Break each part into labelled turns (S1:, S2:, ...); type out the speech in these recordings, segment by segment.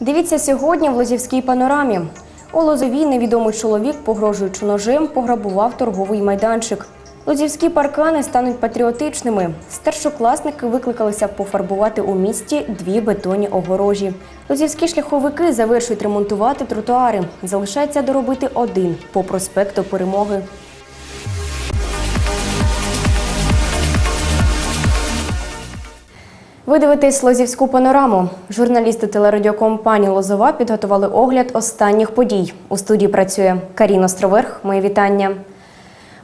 S1: Дивіться сьогодні в Лозівській панорамі. У Лозовій невідомий чоловік, погрожуючи ножем, пограбував торговий майданчик. Лозівські паркани стануть патріотичними. Старшокласники викликалися пофарбувати у місті дві бетонні огорожі. Лозівські шляховики завершують ремонтувати тротуари. Залишається доробити один по проспекту Перемоги. Ви дивитесь Лозівську панораму. Журналісти телерадіокомпанії Лозова підготували огляд останніх подій. У студії працює Каріна Островерх. Мої вітання.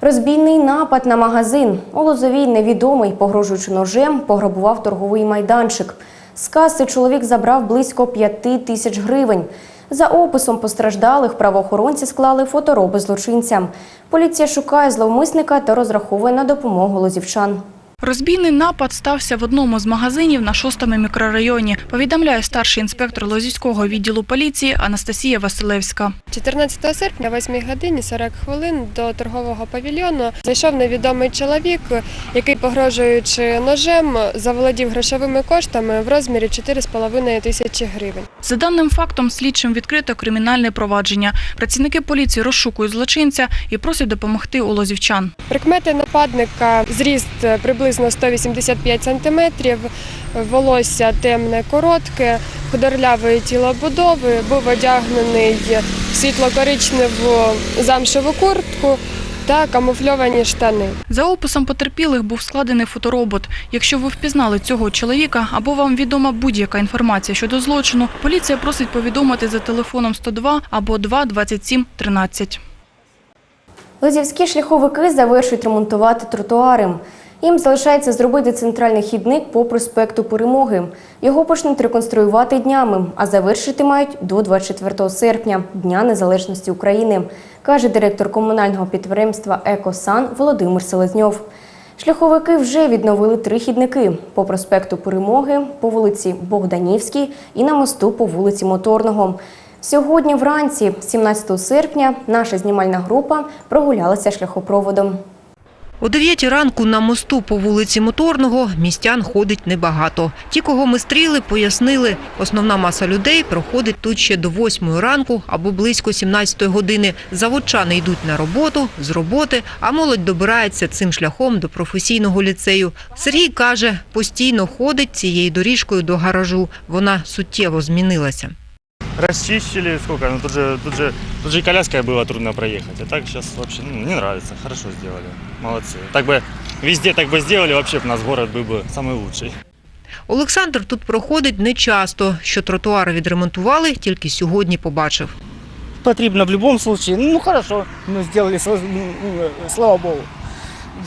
S1: Розбійний напад на магазин. У Лозовій невідомий, погрожуючи ножем, пограбував торговий майданчик. З каси чоловік забрав близько п'яти тисяч гривень. За описом постраждалих правоохоронці склали фотороби злочинцям. Поліція шукає зловмисника та розраховує на допомогу лозівчан.
S2: Розбійний напад стався в одному з магазинів на шостому мікрорайоні. Повідомляє старший інспектор Лозівського відділу поліції Анастасія Василевська.
S3: 14 серпня, о 8 годині 40 хвилин до торгового павільйону зайшов невідомий чоловік, який, погрожуючи ножем, заволодів грошовими коштами в розмірі 4,5 тисячі гривень.
S2: За даним фактом, слідчим відкрито кримінальне провадження. Працівники поліції розшукують злочинця і просять допомогти у лозівчан.
S3: Прикмети нападника зріст приблизно 185 сантиметрів, волосся темне, коротке, худорлявої тілобудови, був одягнений в світло-коричневу замшеву куртку та камуфльовані штани.
S2: За описом потерпілих був складений фоторобот. Якщо ви впізнали цього чоловіка або вам відома будь-яка інформація щодо злочину, поліція просить повідомити за телефоном 102 або 2 27 13.
S1: Лозівські шляховики завершують ремонтувати тротуари. Їм залишається зробити центральний хідник по проспекту Перемоги. Його почнуть реконструювати днями, а завершити мають до 24 серпня, Дня Незалежності України, каже директор комунального підприємства Екосан Володимир Селезньов. Шляховики вже відновили три хідники по проспекту Перемоги, по вулиці Богданівській і на мосту по вулиці Моторного. Сьогодні вранці, 17 серпня, наша знімальна група прогулялася шляхопроводом.
S4: О 9 ранку на мосту по вулиці Моторного містян ходить небагато. Ті, кого ми стріли, пояснили, основна маса людей проходить тут ще до 8 ранку або близько 17 години. Заводчани йдуть на роботу, з роботи, а молодь добирається цим шляхом до професійного ліцею. Сергій каже, постійно ходить цією доріжкою до гаражу. Вона суттєво змінилася
S5: Расчистили, сколько, ну тут же, тут же, тут же и коляской было трудно проехать, а так сейчас вообще ну, не нравится, хорошо сделали, молодцы. Так бы везде так бы сделали, вообще б наш город был бы самый лучший.
S4: Олександр тут проходить нечасто. Що тротуари відремонтували, тільки сьогодні побачив.
S6: потрібно в будь-якому випадку. Ну хорошо, ми зробили, сла- ну, ну, слава Богу.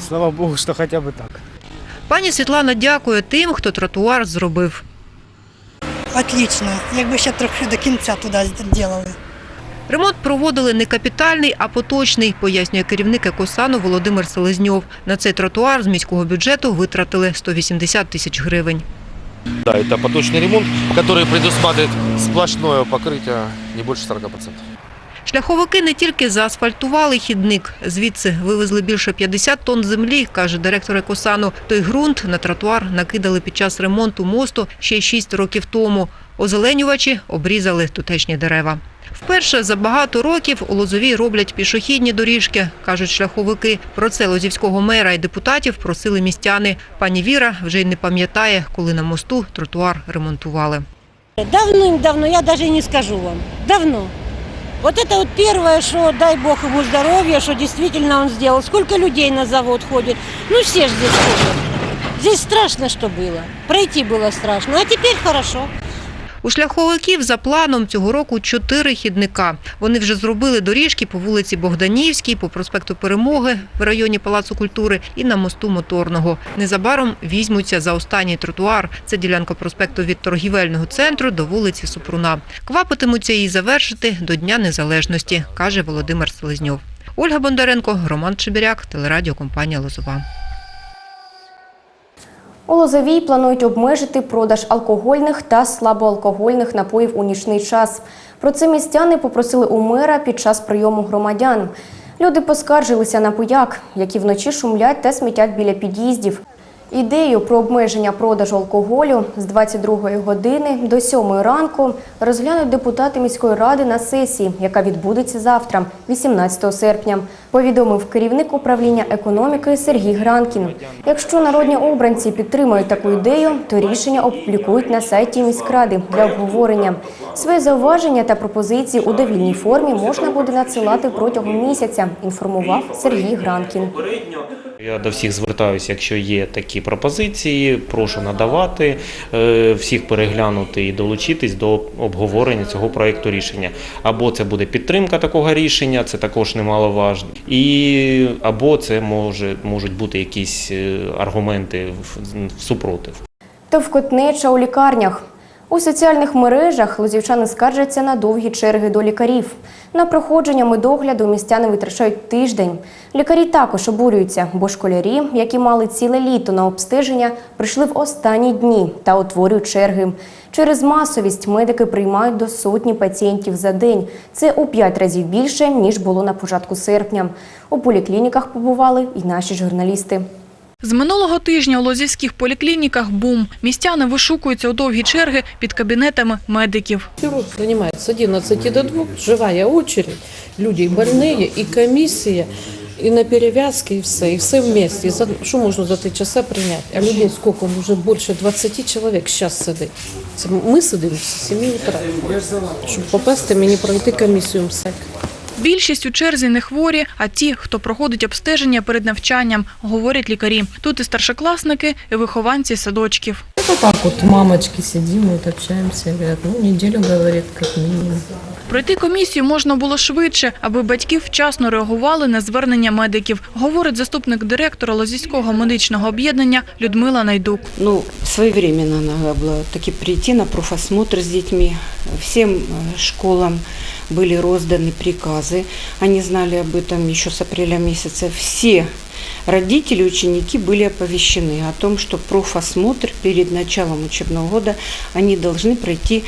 S6: Слава Богу, що хоча б так.
S4: Пані Світлана дякує тим, хто тротуар зробив.
S7: Отлично. Якби ще трохи до кінця туди зробили.
S4: Ремонт проводили не капітальний, а поточний, пояснює керівник екосану Володимир Селезньов. На цей тротуар з міського бюджету витратили 180 тисяч гривень.
S8: Да, это поточный ремонт, который предусматривает сплошное покрытие не больше 40%.
S4: Шляховики не тільки заасфальтували хідник, звідси вивезли більше 50 тонн землі, каже директор екосану. Той ґрунт на тротуар накидали під час ремонту мосту ще й 6 років тому. Озеленювачі обрізали тутешні дерева. Вперше за багато років у Лозовій роблять пішохідні доріжки, кажуть шляховики. Про це лозівського мера і депутатів просили містяни. Пані Віра вже й не пам'ятає, коли на мосту тротуар ремонтували.
S7: Давным-давно, я даже не скажу вам. Давно. Вот это вот первое, что дай Бог ему здоровья, что действительно он сделал. Сколько людей на завод ходит. Ну все же здесь ходят. Здесь страшно, что было. Пройти было страшно. А теперь хорошо.
S4: У шляховиків за планом цього року чотири хідника. Вони вже зробили доріжки по вулиці Богданівській, по проспекту Перемоги в районі Палацу культури і на мосту Моторного. Незабаром візьмуться за останній тротуар. Це ділянка проспекту від торгівельного центру до вулиці Супруна. Квапитимуться її завершити до Дня Незалежності, каже Володимир Селезньов. Ольга Бондаренко, Роман Чебіряк, телерадіокомпанія Лозова.
S1: У Лозовій планують обмежити продаж алкогольних та слабоалкогольних напоїв у нічний час. Про це містяни попросили у мера під час прийому громадян. Люди поскаржилися на пояк, які вночі шумлять та смітять біля під'їздів. Ідею про обмеження продажу алкоголю з 22 години до 7 ранку розглянуть депутати міської ради на сесії, яка відбудеться завтра, 18 серпня, повідомив керівник управління економіки Сергій Гранкін. Якщо народні обранці підтримують таку ідею, то рішення опублікують на сайті міськради для обговорення. Свої зауваження та пропозиції у довільній формі можна буде надсилати протягом місяця, інформував Сергій Гранкін.
S9: Я до всіх звертаюся, якщо є такі пропозиції, прошу надавати, е, всіх переглянути і долучитись до обговорення цього проекту рішення. Або це буде підтримка такого рішення, це також немаловажно, і або це може можуть бути якісь е, аргументи в- в супротив.
S1: Товкотнеча у лікарнях. У соціальних мережах лозівчани скаржаться на довгі черги до лікарів. На проходження медогляду містяни витрачають тиждень. Лікарі також обурюються, бо школярі, які мали ціле літо на обстеження, прийшли в останні дні та утворюють черги. Через масовість медики приймають до сотні пацієнтів за день. Це у п'ять разів більше, ніж було на початку серпня. У поліклініках побували і наші журналісти.
S2: З минулого тижня у лозівських поліклініках бум. Містяни вишукуються у довгі черги під кабінетами медиків.
S10: Хирург занимается с 11 до 2, живая очередь, люди больные, и комиссия, и на перевязки, и все, и все вместе. І За, що можна за 3 часа прийняти? А людей сколько? Вже більше 20 чоловік зараз сидить. Ми сидимо з 7 утра, щоб попасти мені пройти комісію МСЕК.
S2: Більшість у черзі не хворі, а ті, хто проходить обстеження перед навчанням, говорять лікарі. Тут і старшокласники, і вихованці садочків.
S10: Это так вот мамочки сидим, вот общаемся, говорят, ну неделю, говорит, как минимум.
S2: Пройти комісію можна було швидше, аби батьки вчасно реагували на звернення медиків, говорить заступник директора Лозівського медичного об'єднання Людмила Найдук.
S11: Ну, своевременно надо было таки прийти на профосмотр с детьми. Всем э, школам были розданы приказы. Они знали об этом еще с апреля месяца. Все родители, ученики были оповещены о том, что профосмотр перед началом учебного года они должны пройти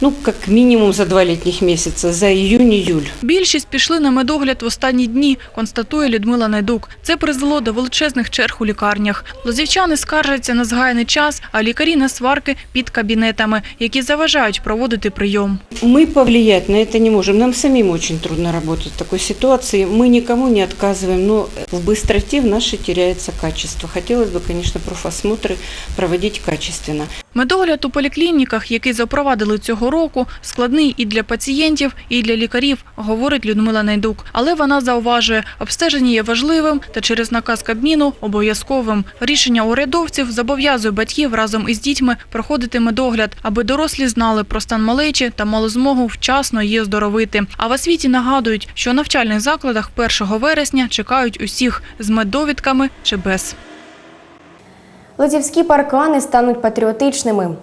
S11: ну, как минимум за два летних месяца, за июнь-июль.
S2: Більшість пішли на медогляд в останні дні, констатує Людмила Найдук. Це призвело до величезних черг у лікарнях. Лозівчани скаржаться на згаяний час, а лікарі на сварки під кабінетами, які заважають проводити прийом.
S11: Мы повлиять на это не можем. Нам самим очень трудно работать в такой ситуации. Мы никому не отказываем, но в быстроте в нашей теряется качество. Хотелось бы, конечно, профосмотры проводить качественно.
S2: Медогляд у поліклініках, який запровадили цього року, складний і для пацієнтів, і для лікарів, говорить Людмила Найдук. Але вона зауважує, обстеження є важливим та через наказ Кабміну обов'язковим. Рішення урядовців зобов'язує батьків разом із дітьми проходити медогляд, аби дорослі знали про стан малечі та мали змогу вчасно її оздоровити. А в освіті нагадують, що у навчальних закладах 1 вересня чекають усіх з меддовідками чи без.
S1: Лозівські паркани стануть патріотичними.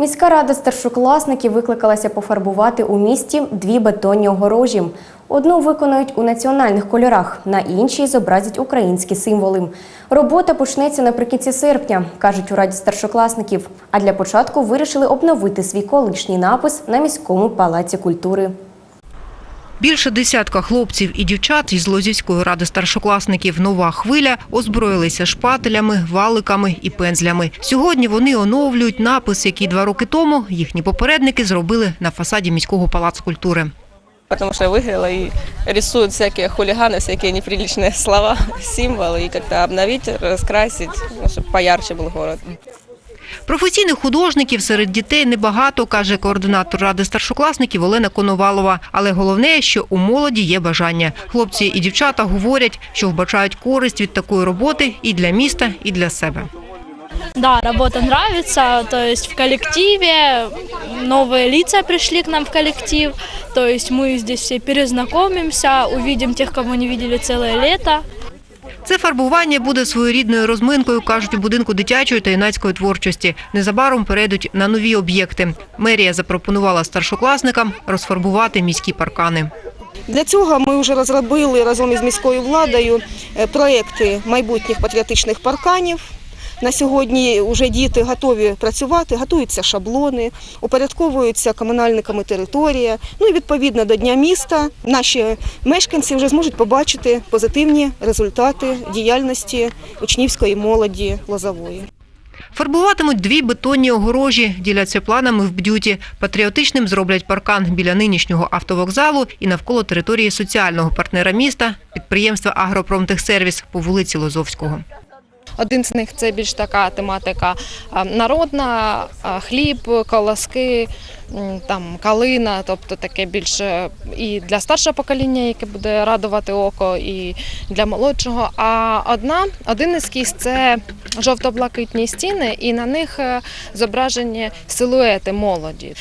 S1: Міська рада старшокласників викликалася пофарбувати у місті дві бетонні огорожі. Одну виконають у національних кольорах, на іншій зобразять українські символи. Робота почнеться наприкінці серпня, кажуть у раді старшокласників. А для початку вирішили обновити свій колишній напис на міському палаці культури.
S4: Більше десятка хлопців і дівчат із Лозівської ради старшокласників «Нова хвиля» озброїлися шпателями, валиками і пензлями. Сьогодні вони оновлюють напис, який два роки тому їхні попередники зробили на фасаді міського палацу культури.
S12: потому что я выиграла и рисуют всякие хулиганы, всякие неприличные слова, символы, и как-то обновить, раскрасить, ну, чтобы поярче был город.
S4: Професійних художників серед дітей небагато, каже координатор ради старшокласників Олена Коновалова. Але головне, що у молоді є бажання. Хлопці і дівчата говорять, що вбачають користь від такої роботи і для міста, і для себе.
S13: Да, работа нравится, то есть в коллективе новые лица пришли к нам в коллектив, то есть мы здесь все перезнакомимся, увидим тех, кого не видели целое лето.
S4: Це фарбування буде своєрідною розминкою, кажуть у будинку дитячої та юнацької творчості. Незабаром перейдуть на нові об'єкти. Мерія запропонувала старшокласникам розфарбувати міські паркани.
S14: Для цього ми вже розробили разом із міською владою е, проекти майбутніх патріотичних парканів. На сьогодні вже діти готові працювати, готуються шаблони, упорядковуються комунальниками територія. Ну і відповідно до Дня міста наші мешканці вже зможуть побачити позитивні результати діяльності учнівської молоді Лозової.
S4: Фарбуватимуть дві бетонні огорожі, діляться планами в бдюті. Патріотичним зроблять паркан біля нинішнього автовокзалу і навколо території соціального партнера міста підприємства Агропромтехсервіс по вулиці Лозовського.
S15: Один з них це більш така тематика народна, хліб, колоски, там калина, тобто таке більше і для старшого покоління, яке буде радувати око, і для молодшого. А одна один ескіз це жовто-блакитні стіни, і на них е, зображені силуети молоді.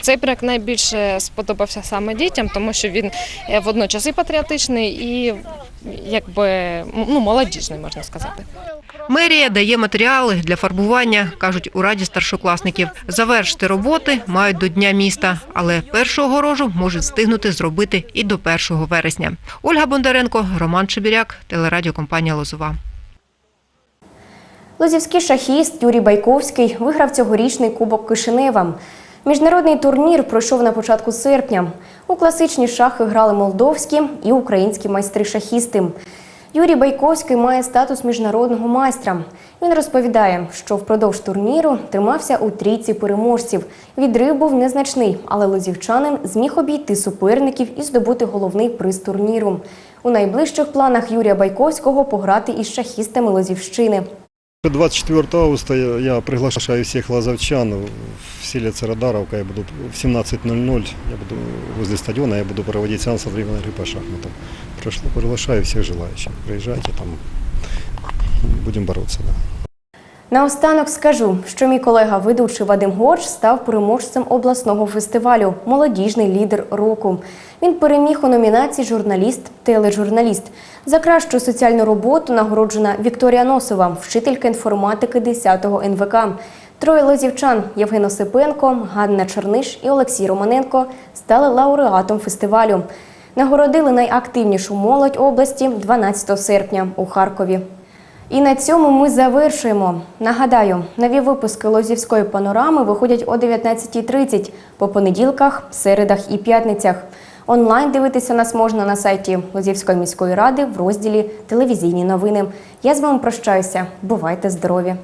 S15: Цей проект найбільше сподобався саме дітям, тому що він е, водночас і патріотичний, і якби ну молодіжний, можна сказати.
S4: Мерія дає матеріали для фарбування, кажуть у раді старшокласників. Завершити роботи мають до Дня міста, але першу огорожу можуть встигнути зробити і до 1 вересня. Ольга Бондаренко, Роман Чебіряк, телерадіокомпанія Лозова.
S1: Лозівський шахіст Юрій Байковський виграв цьогорічний Кубок Кишинева. Міжнародний турнір пройшов на початку серпня. У класичні шахи грали молдовські і українські майстри-шахісти. Юрій Байковський має статус міжнародного майстра. Він розповідає, що впродовж турніру тримався у трійці переможців. Відрив був незначний, але лозівчанин зміг обійти суперників і здобути головний приз турніру. У найближчих планах Юрія Байковського пограти із шахістами Лозівщини.
S16: 24 августа я приглашаю всех лазовчан в селе Цародаровка. Я буду в 17.00, я буду возле стадиона, я буду проводить сеанс одновременной игры по шахматам. Прошло, приглашаю всех желающих. Приезжайте, там будем бороться. Да.
S1: Наостанок скажу, що мій колега ведучий Вадим Горш став переможцем обласного фестивалю Молодіжний лідер року. Він переміг у номінації Журналіст, тележурналіст. За кращу соціальну роботу нагороджена Вікторія Носова, вчителька інформатики 10-го НВК. Троє лозівчан Євген Осипенко, Ганна Черниш і Олексій Романенко стали лауреатом фестивалю. Нагородили найактивнішу молодь області 12 серпня у Харкові. І на цьому ми завершуємо. Нагадаю, нові випуски Лозівської панорами виходять о 19.30 по понеділках, середах і п'ятницях. Онлайн дивитися нас можна на сайті Лозівської міської ради в розділі Телевізійні новини. Я з вами прощаюся. Бувайте здорові!